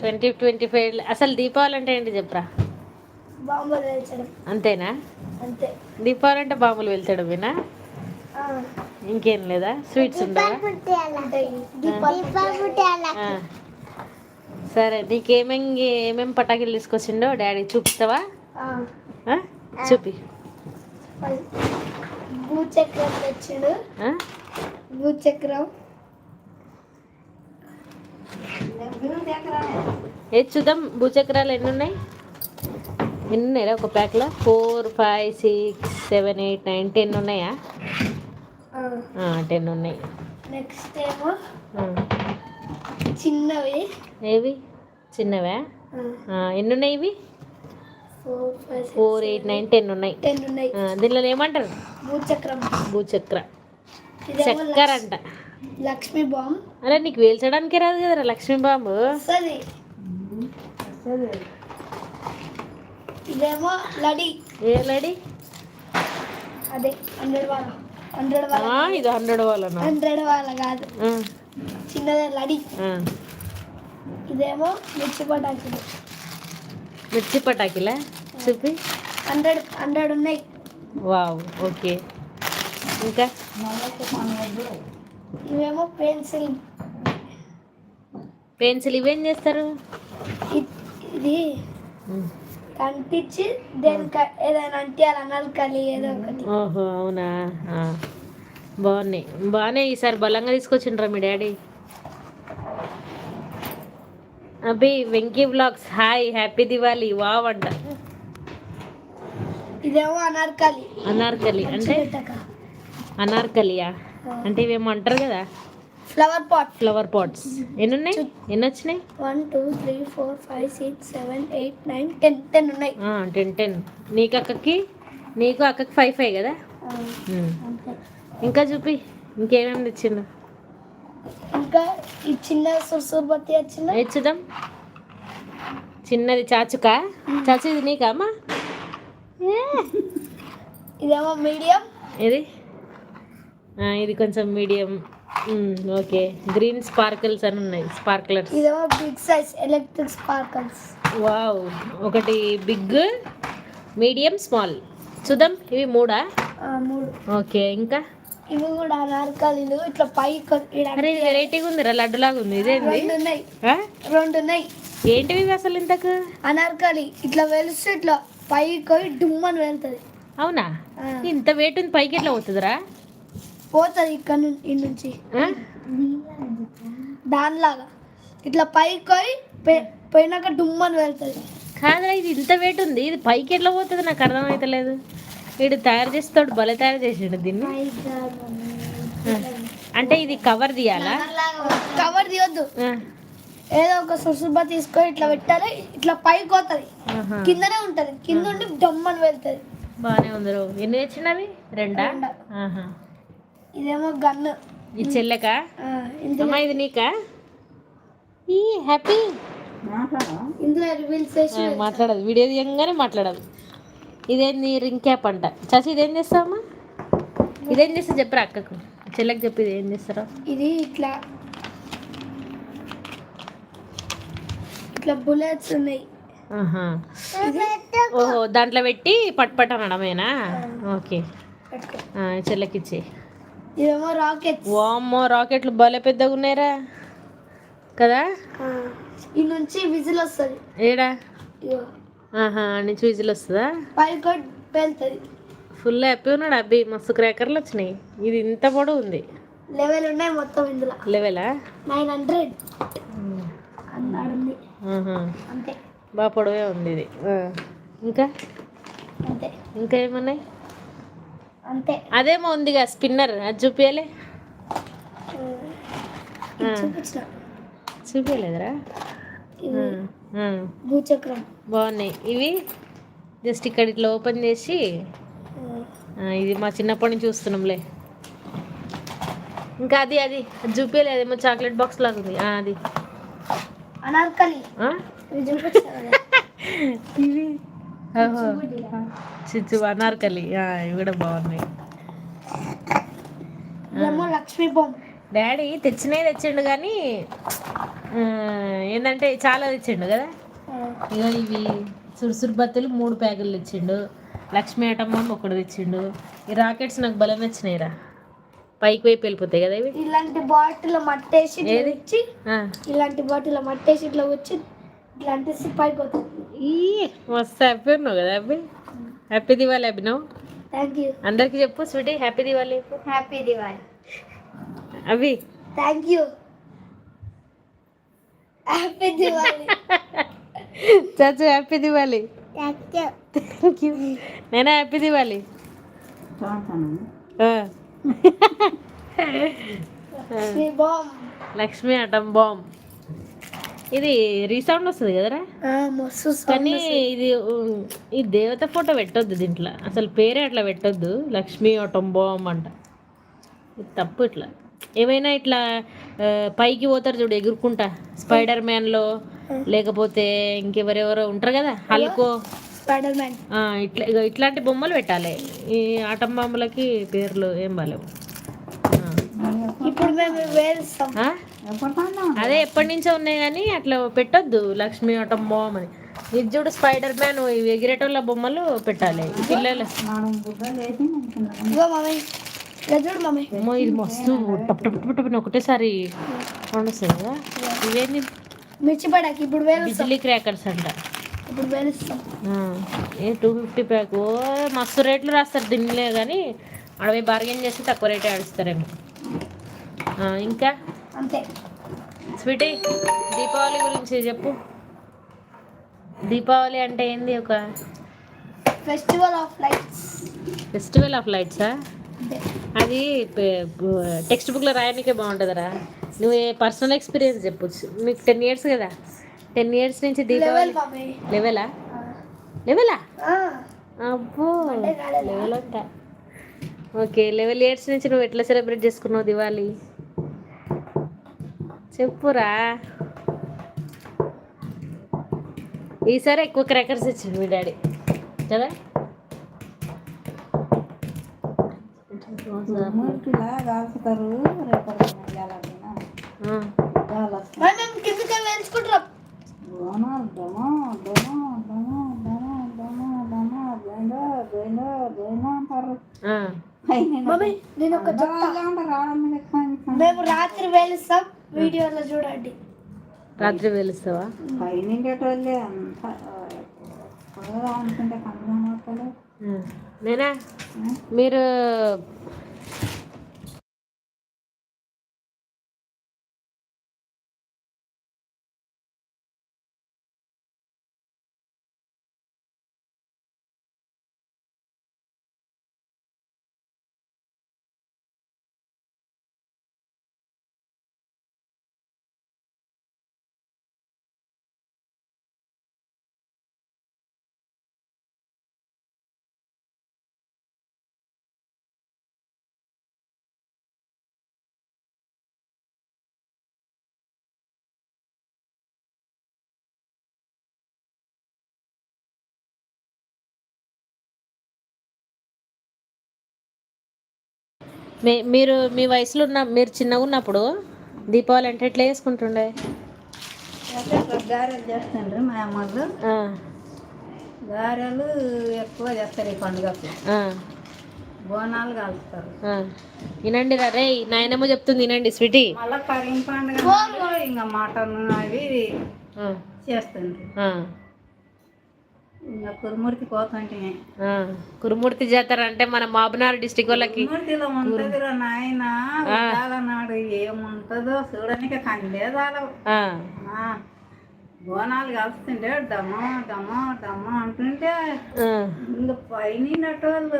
Twenty twenty five అసలు దీపావళి అంటే ఏంటి చెప్పరా బాంబులు వేల్చడం. అంతేనా? అంతే. దీపావళి అంటే బాంబులు వెళ్తాడమేనా ఆ, ఇంకేం లేదా? స్వీట్స్. సరే నీకేమేం ఏమేం పటాకులు తీసుకొచ్చిండో డాడీ చూపిస్తావా? చూపి. భూచక్రం తెచ్చుడు? భూచక్రం. ఏది చూద్దాం భూచక్రాలు ఎన్ని ఉన్నాయి ఎన్ని ఉన్నాయా ఒక ప్యాక్లో? Four five six seven eight nine ten ఉన్నాయా? టెన్ ఉన్నాయి. నెక్స్ట్ ఏమో. చిన్నవి. ఏవి? చిన్నవా? ఎన్ని ఉన్నాయి ఇవి? ఫోర్ ఎయిట్ నైన్ టెన్ ఉన్నాయి. టెన్ ఉన్నాయి. ఆ, దీనిలో ఏమంటారు? భూచక్రం. భూచక్ర. చక్కర అంట లక్ష్మీ- బాంబ్ అరే నీకు వేల్చడానికి రాదు కదరా లక్ష్మీ బాంబు? వస్తుంది. ఇదేమో లడి. ఏ లేడీ? అదే హండ్రెడ్ వాళ్ళ హండ్రెడ్ ఆ, వాళ్ళ ఇది హండ్రెడ్ వాళ్ళను హండ్రెడ్ వాళ్ళ కాదు. చిన్నదే లడి. ఇదేమో మిర్చి పటాకులు. మిర్చి పటాకిలా? చూపి. హండ్రెడ్ హండ్రెడ్ ఉన్నాయి. Wow okay. ఇంకా? ఇవేమో పెన్సిల్ పెన్సిల్ ఇవేం చేస్తారు ఇది. కంటించి దేనికి ఏదైనా అంటియాలి నలకలి ఏదో ఒకటి ఓహో అవునా. బాగున్నాయి బాగానే ఈసారి బలంగా తీసుకొచ్చిండ్రా మీ daddy Abhi Venky vlogs hi happy Diwali wow అంట ఇదేమో అనార్కలి అనార్కలి అంటే అనార్కలియా అంటే ఇవేమో అంటారు కదా? ఫ్లవర్ పాట్ ఫ్లవర్ పాట్స్ ఎన్ని ఉన్నాయి ఎన్ని వచ్చినాయి one two three four five six seven eight nine ten ten ఉన్నాయి టెన్ టెన్ నీకు అక్కకి నీకు అక్కకి ఫైవ్ ఫైవ్ కదా? ఇంకా చూపి ఇంకేమేమి తెచ్చిండు? ఇంకా ఈ చిన్న సుర్సుర్బత్తి వచ్చింది? చూద్దాం చిన్నది చాచుకా? చాచు ఇది నీకా అమ్మా? ఇదేమో మీడియం. ఇది ఇది కొంచెం మీడియం. ఓకే. గ్రీన్ స్పార్కిల్స్ అని ఉన్నాయి స్పార్క్లర్స్. ఇదేమో big size electric sparkles. Wow. ఒకటి బిగ్ మీడియం స్మాల్. చూద్దాం ఇవి మూడా? మూడు. ఓకే ఇంకా? ఇవి కూడా అనార్కలీలు ఇట్లా పై అరే వెరైటీగా ఉంది రా లడ్డులాగా ఉంది. ఇదేంది? రెండు ఉన్నాయి ఆ? రెండు ఉన్నాయి ఏంటివి అసలు ఇంతకు? అనార్కలి ఇట్లా వెలిస్తే ఇట్లా పైకి డుమ్మని వెళ్తుంది. అవునా? ఇంత వెయిట్ ఉంది పైకి ఎట్లా పోతుందిరా? పోతుంది ఇక్కడ నుంచి. నుంచి? దానిలాగా. ఇట్లా పైకి పోయి పోయినాక డుమ్మని వెళ్తుంది. కాదురా ఇది ఇంత వెయిట్ ఉంది. ఇది పైకి ఎట్లా పోతుంది నాకు అర్థమవుతలేదు వీడు తయారు చేస్తాడు భలే తయారు చేసిండు దీన్ని. అంటే ఇది కవర్ తీయాలా? కవర్ తీయొద్దు. ఏదో ఒక సుసుబ తీసుకొని ఇట్లా పెట్టాలి. ఇట్లా పైకి పోతుంది. కిందనే ఉంటది. కింద ఉండి డమ్మని వెళ్తుంది. బాగానే ఉంది రో. ఎన్ని తెచ్చినవి? రెండా. ఇదేమో గన్ను. ఈ చెల్లెకా? అమ్మా ఇది నీకా? ఈ హ్యాపీ. ఇందులో రివీల్ చేసి మాట్లాడదు. వీడియో తీయంగానే మాట్లాడదు. ఇదేంది రింగ్ క్యాప్ అంట. చసి ఇదేం చేస్తావమ్మా? ఇదేం చేస్తా చెప్పరా అక్కకు? చెల్లెకి చెప్పి ఇది ఏం చేస్తారో. ఇది ఇట్లా. ఇట్లా బుల్లెట్స్ ఉన్నాయి. ఓహో దాంట్లో పెట్టి పట్ పట్ అనడమేనా ఓకే. చెల్లెకిచ్చి ఇదేమో రాకెట్స్. వామ్మో రాకెట్లు భలే పెద్దగా ఉన్నాయిరా. కదా? ఈ నుంచి విజిల్ వస్తుంది. ఏడా? ఆహా నుంచి విజిల్ వస్తుందా? పైకి వెళ్తుంది. ఫుల్ హ్యాపీ ఉన్నాడు అబ్బి మస్తు క్రాకర్లు వచ్చినాయి. ఇది ఇంత పొడవు ఉంది. లెవెల్ ఉన్నాయి మొత్తం ఇందులో. లెవెలా? Nine hundred. అంతే. బాగా పొడవే ఉంది ఇది. ఇంకా? అంతే. ఇంకా ఏమున్నాయి? అంతే. అదేమో ఉందిగా స్పిన్నర్ అది చూపించలే చూపించలేదురా. భూచక్రం. బాగున్నాయి. ఇవి జస్ట్ ఇక్కడ ఇట్లా ఓపెన్ చేసి ఇది మా చిన్నప్పటి నుంచి చూస్తున్నాంలే. ఇంకా అది అది అది చూపించలే అదేమో చాక్లెట్ బాక్స్ లాగా ఉంది. అది. అనార్కలి. ఇవి. చిచ్చు అనార్కలి ఇవి కూడా బాగున్నాయి. లక్ష్మీ బొమ్మ. డాడీ తెచ్చినవి తెచ్చిండు కానీ ఏంటంటే చాలా తెచ్చిండు కదా? ఇక ఇవి సురుసురు బత్తులు మూడు ప్యాకులు తెచ్చిండు. లక్ష్మీ ఆటమ్మ ఒకటి తెచ్చిండు. ఈ రాకెట్స్ నాకు బలం నచ్చినాయిరా పైకి వైపు వెళ్ళిపోతాయి కదా ఇవి? ఇలాంటి బాటిల్ మట్టేసి. ఇలాంటి బాటిల్ మట్టేసి ఇట్లా వచ్చి ఇట్లా అంటే పైకి పోతుంది ఈ మస్తు హ్యాపీ ఉన్నావు కదా Abbi. Happy Diwali Abhinav. Thank you అందరికి చెప్పు స్వీటీ. హ్యాపీ చెప్పు. హ్యాపీ దివాళీ అవి thank you happy Diwali చాచు happy Diwali thank you thank you నేనా happy bomb Lakshmi atom bomb ఇది రీసౌండ్ వస్తుంది కదరా? కానీ ఇది ఈ దేవత ఫోటో పెట్టొద్దు దీంట్లో. అసలు పేరే అట్లా పెట్టొద్దు. లక్ష్మీ అటం బాంబ్ అంట. ఇది తప్పు ఇట్లా. ఏమైనా ఇట్లా పైకి పోతారు చూడు ఎగురుకుంటా. స్పైడర్ మ్యాన్లో లేకపోతే ఇంకెవరెవరో ఉంటారు కదా? హల్కో. స్పైడర్ మ్యాన్ ఇట్లా ఇట్లాంటి బొమ్మలు పెట్టాలి. ఈ ఆటం బొమ్మలకి పేర్లు ఏం బాలేవు. ఇప్పుడు మేము? అదే ఎప్పటి నుంచో ఉన్నాయి కానీ అట్లా పెట్టొద్దు. లక్ష్మీ ఆటం బొమ్మ అని ఇది చూడు స్పైడర్ మ్యాన్ ఇవి ఎగిరేటోళ్ళ బొమ్మలు పెట్టాలి. పిల్లలు. ఇది మస్తు టప్ టప్ టప్ టప్ అని ఒకటేసారి కదా. ఇవేంది మిర్చి పడాకి ఇప్పుడు బిజిలీ క్రాకర్స్ అంట. ఇప్పుడు ఏ టూ ఫిఫ్టీ ప్యాక్? ఓ మస్తు రేట్లు రాస్తారు దీనిలే కానీ అడవి బార్గెన్ చేసి తక్కువ రేటే ఆడిస్తారేమో. ఆ, ఇంకా? అంతే. స్వీటీ దీపావళి గురించి చెప్పు. దీపావళి అంటే ఏంది ఒక festival of lights festival of లైట్సా? అది టెక్స్ట్ బుక్లో రాయడానికే బాగుంటుందిరా. నువ్వు ఏ పర్సనల్ ఎక్స్పీరియన్స్ చెప్పొచ్చు మీకు టెన్ ఇయర్స్ కదా. టెన్ ఇయర్స్ నుంచి దీపావళి లెవెలా? లెవెలా? అబ్బో? లెవెల్ అంట ఓకే లెవెల్ ఇయర్స్ నుంచి నువ్వు ఎట్లా సెలబ్రేట్ చేసుకున్నావు దివాళీ? చెప్పురా. ఈసారి ఎక్కువ క్రాకర్స్ ఇచ్చింది మీ డాడీ. కదా? ఆ. మమ్మీ నేను ఒక మేము రాత్రి వేలుస్తాం వీడియోలో చూడండి. రాత్రి వెలుస్తావా? ఆ. నేనా? మీరు మీ మీరు మీ వయసులో ఉన్న మీరు చిన్నగా ఉన్నప్పుడు దీపావళి అంటే ఎట్లా చేసుకుంటుండే? గారెలు చేస్తుండ్రు మా అమ్మలు గారెలు ఎక్కువ చేస్తారు ఈ పండుగకు ఆ, బోనాలు కాలుస్తారు. వినండి రా నాయనమ్మ చెప్తుంది వినండి స్వీటీ. మళ్ళీ కరీం పండుగ ఇంకా మటన్ అవి ఇవి కురుమురికి పోతుంటే. కురుమూర్తి జాతర అంటే మన మాబనార్ డిస్టిక్ వాళ్ళకి. కురుమూర్తిలో ఉంటదిరా నాయన నాడు ఏముంటుందో చూడడానికి ఆ, ఆ, బోనాలు కలుస్తుంటే డమ్మ డమ్మ డమ్మ అంటుంటే ఇంకా పైన వాళ్ళు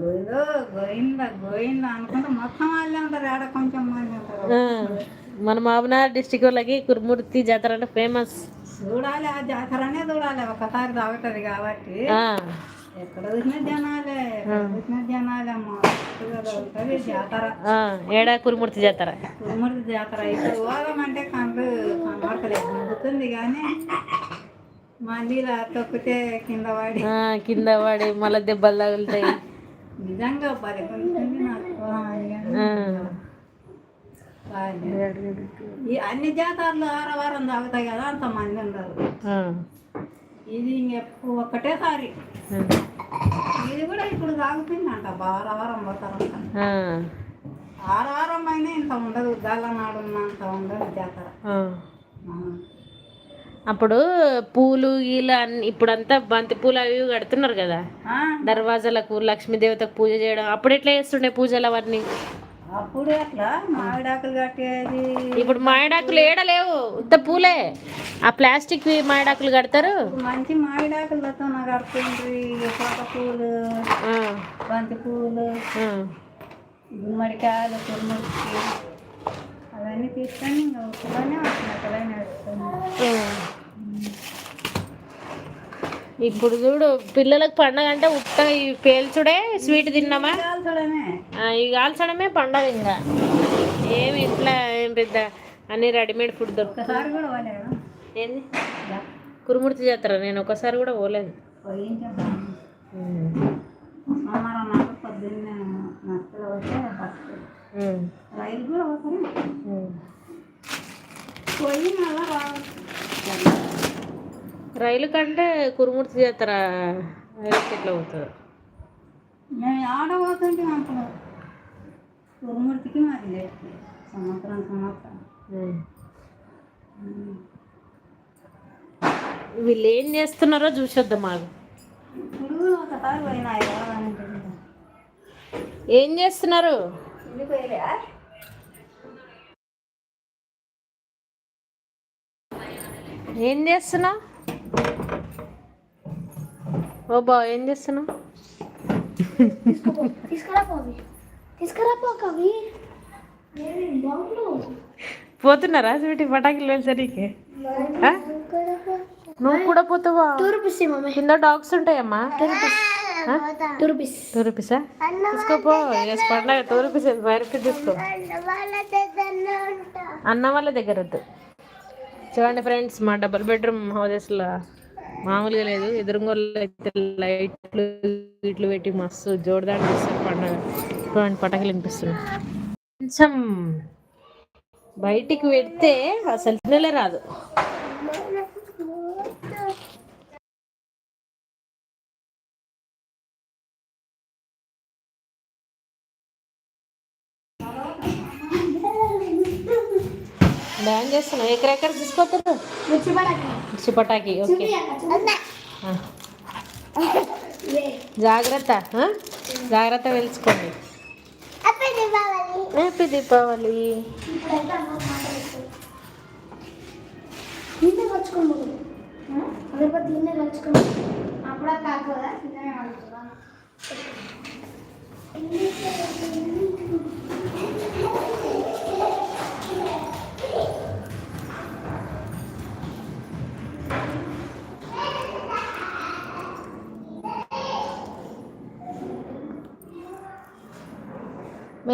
గోయిందో గోయిందా గోయిందా అనుకుంటే మొత్తం వాళ్ళే ఉంటారు. ఆడ కొంచెం మంది ఉంటారు. మన మాబనార్ డిస్టిక్ వాళ్ళకి కురుమూర్తి జాతర అంటే ఫేమస్ చూడాలి ఆ జాతరనే చూడాలి. ఒకసారి తాగుతుంది కాబట్టి. ఏడా కురుమూర్తి జాతర? కుమ్మడి జాతర. ఇప్పుడు పోదామంటే కళ్ళు కనబడతలేదు. నవ్వుతుంది కానీ మళ్ళీ తొక్కితే కింద పడి. కింద పడి మళ్ళీ దెబ్బలు తగులుతాయి. నిజంగా పరిగణించింది నాకు. ఈ అన్ని జాతరలు ఆరవారం తాగుతాయి కదా అంత మంది ఉండరు ఇది ఇంకెప్పుడు ఒక్కటేసారి. ఇది కూడా ఇప్పుడు తాగుతుందంట అయినా ఇంత ఉండదు. ఉన్నంత ఉండదు జాతర. అప్పుడు పూలు గీలు అన్ని ఇప్పుడంతా బంతి పూలు అవి కడుతున్నారు కదా. దర్వాజాలకు లక్ష్మీదేవతకు పూజ చేయడం. అప్పుడు ఎట్లా చేస్తుండే పూజలు అవన్నీ? అప్పుడు ఎట్లా మామిడాకులు కట్టేది. ఇప్పుడు మామిడాకులు ఏడలేవు ఉత్త పూలే. ఆ ప్లాస్టిక్ మామిడాకులు కడతారు. మంచి మామిడాకులతో కడుతుండ్రి తోట పూలు బంతి పూలు గుమ్మడికాయలు కురుముడికి అవన్నీ తీసుకొని ఇంకా ఉప్పులోనే వచ్చినట్టుగానే వేసుకొని ఆ. ఇప్పుడు చూడు పిల్లలకు పండగ అంటే ఉత్త ఈ పేల్చుడే స్వీట్ తిన్నామా? ఇవి కాల్చడమే పండగ ఇంకా ఏమి ఇంట్లో ఏం పెద్ద అన్ని రెడీమేడ్ ఫుడ్ దొరుకుతుంది. ఏంది? కురుమూర్తి జాతర నేను ఒకసారి కూడా పోలేదు. రైలు కూడా. పోయి మళ్ళా రైలు కంటే కురుమూర్తి జాతర ఎట్లా పోతుంది మేము ఆడ పోతుంటే లేదు సంవత్సరం సంవత్సరం. వీళ్ళు ఏం చేస్తున్నారో చూసొద్దాం మాకు ఇప్పుడు ఒకసారి పోయినాయి. ఏం చేస్తున్నారు? ఏం చేస్తున్నావు? ఓ బా ఏం చేస్తున్నావు? పోతున్నారా స్వీటీ పటాకులు వెళ్ళసరికి నువ్వు కూడా పోతావా? కింద డాగ్స్ ఉంటాయమ్మా? టూ రూపీస్ టూ రూపీసా తీసుకోపో పండగ టూ రూపీస్ ఫైవ్ రూపీస్ తీసుకో. అన్న వాళ్ళ దగ్గర వద్దు. చూడండి ఫ్రెండ్స్ మా డబుల్ బెడ్రూమ్ హౌసెస్లో మామూలుగా లేదు. ఎదురుగోళ్ళు అయితే లైట్లు ఇట్లు పెట్టి మస్తు జోరుదాడి చేస్తారు. పండుగ చూడండి పటాకులు వినిపిస్తుంది కొంచెం బయటికి పెడితే అసలు తినలే రాదు. బ్యాన్ చేస్తున్నా ఎక్కడ ఎక్కడ మిర్చి మిర్చి పటాకి ఓకే జాగ్రత్త జాగ్రత్త వెలుచుకోండి హ్యాపీ దీపావళి అప్పుడే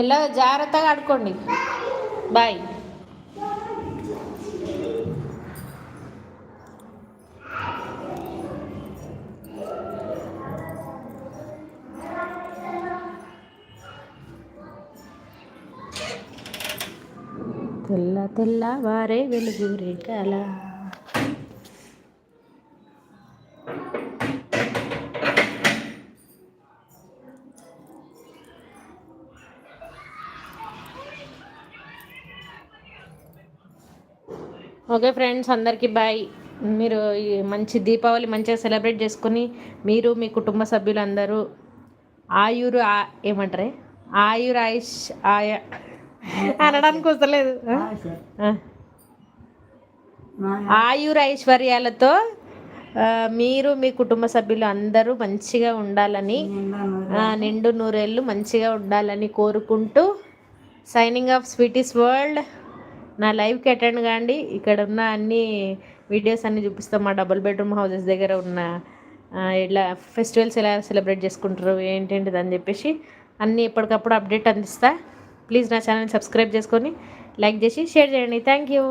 మెల్లగా జాగ్రత్తగా ఆడుకోండి. బాయ్. తెల్ల తెల్ల వారే వెలుగు రేఖల ఓకే ఫ్రెండ్స్ అందరికీ బాయ్. మీరు ఈ మంచి దీపావళి మంచిగా సెలబ్రేట్ చేసుకొని మీరు మీ కుటుంబ సభ్యులందరూ ఆయురు ఆ- ఏమంటారే? ఆయుర్ ఆయుష్ ఆయ అనడానికి వస్తలేదు. ఆయుర ఐశ్వర్యాలతో మీరు మీ కుటుంబ సభ్యులు అందరూ మంచిగా ఉండాలని నిండు నూరేళ్ళు. మంచిగా ఉండాలని కోరుకుంటూ సైనింగ్ ఆఫ్ స్వీటీస్ వరల్డ్ నా లైవ్కి అటెండ్ కాండి. ఇక్కడ ఉన్న అన్ని వీడియోస్ అన్ని చూపిస్తాం. మా డబుల్ బెడ్రూమ్ హౌసెస్ దగ్గర ఉన్న ఇలా ఫెస్టివల్స్ ఎలా సెలబ్రేట్ చేసుకుంటారు ఏంటేంటిది అని చెప్పేసి అన్నీ ఎప్పటికప్పుడు అప్డేట్ అందిస్తా. ప్లీజ్ నా ఛానల్ సబ్స్క్రైబ్ చేసుకొని లైక్ చేసి షేర్ చేయండి. Thank you?